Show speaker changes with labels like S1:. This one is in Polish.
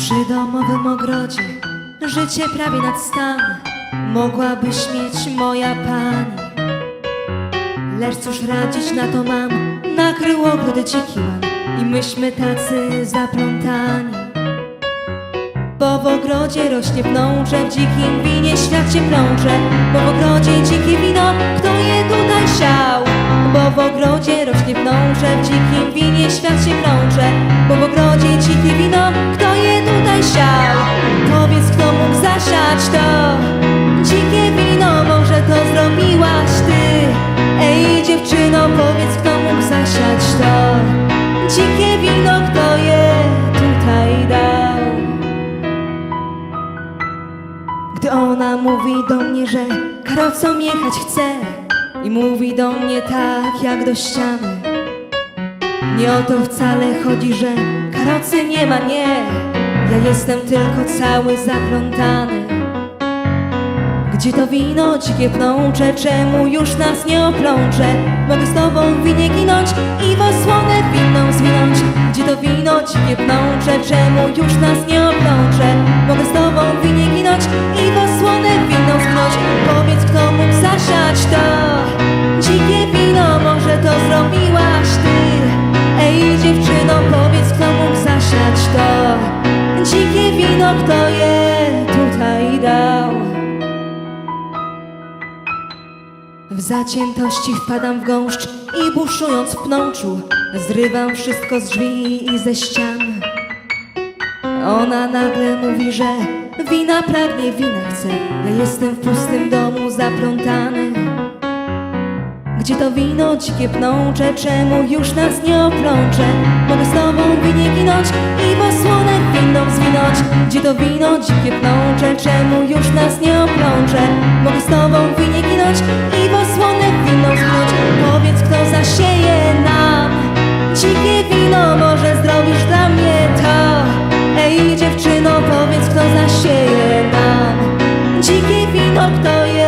S1: Przy domowym ogrodzie życie prawie nad stan. Mogłabyś mieć moja pani. Lecz cóż radzić na to mam? Nakrył ogrody dziki I myśmy tacy zaplątani. Bo w ogrodzie rośnie pnącze W dzikim winie świat się plącze. Bo w ogrodzie dzikie wino Kto je tutaj siał? Bo w ogrodzie rośnie pnącze W dzikim winie świat się plącze. Bo w ogrodzie dzikie wino Kto je dziewczyno powiedz kto mógł zasiać to. Dzikie wino kto je tutaj dał. Gdy ona mówi do mnie, że karocą jechać chce I mówi do mnie tak jak do ściany Nie o to wcale chodzi, że karocy nie ma, nie. Ja jestem tylko cały zaplątany Gdzie to wino dzikie pnącze, czemu już nas nie oplącze? Mogę z tobą winie ginąć i w osłonę winną zwinąć. Gdzie to wino dzikie pnącze, czemu już nas nie oplącze? Mogę z tobą winie ginąć i w osłonę winną zwinąć. Powiedz kto mógł zasiać to? Dzikie wino, może to zrobiłaś ty? Ej dziewczyno powiedz kto mógł zasiać to? Dzikie W zaciętości wpadam w gąszcz i buszując w pnączu Zrywam wszystko z drzwi i ze ścian. Ona nagle mówi, że wina pragnie, wina chce. Ja jestem w pustym domu zaplątany. Gdzie to wino dzikie pnącze, czemu już nas nie oplącze? Mogę z tobą winie ginąć i w znać Gdzie to wino dzikie plącze Czemu już nas nie oplącze? Mogę z tobą winie ginąć I w osłonę winą zginąć Powiedz kto zasieje nam? Dzikie wino może zrobisz dla mnie? To Ej dziewczyno powiedz kto zasieje nam? Dzikie wino kto je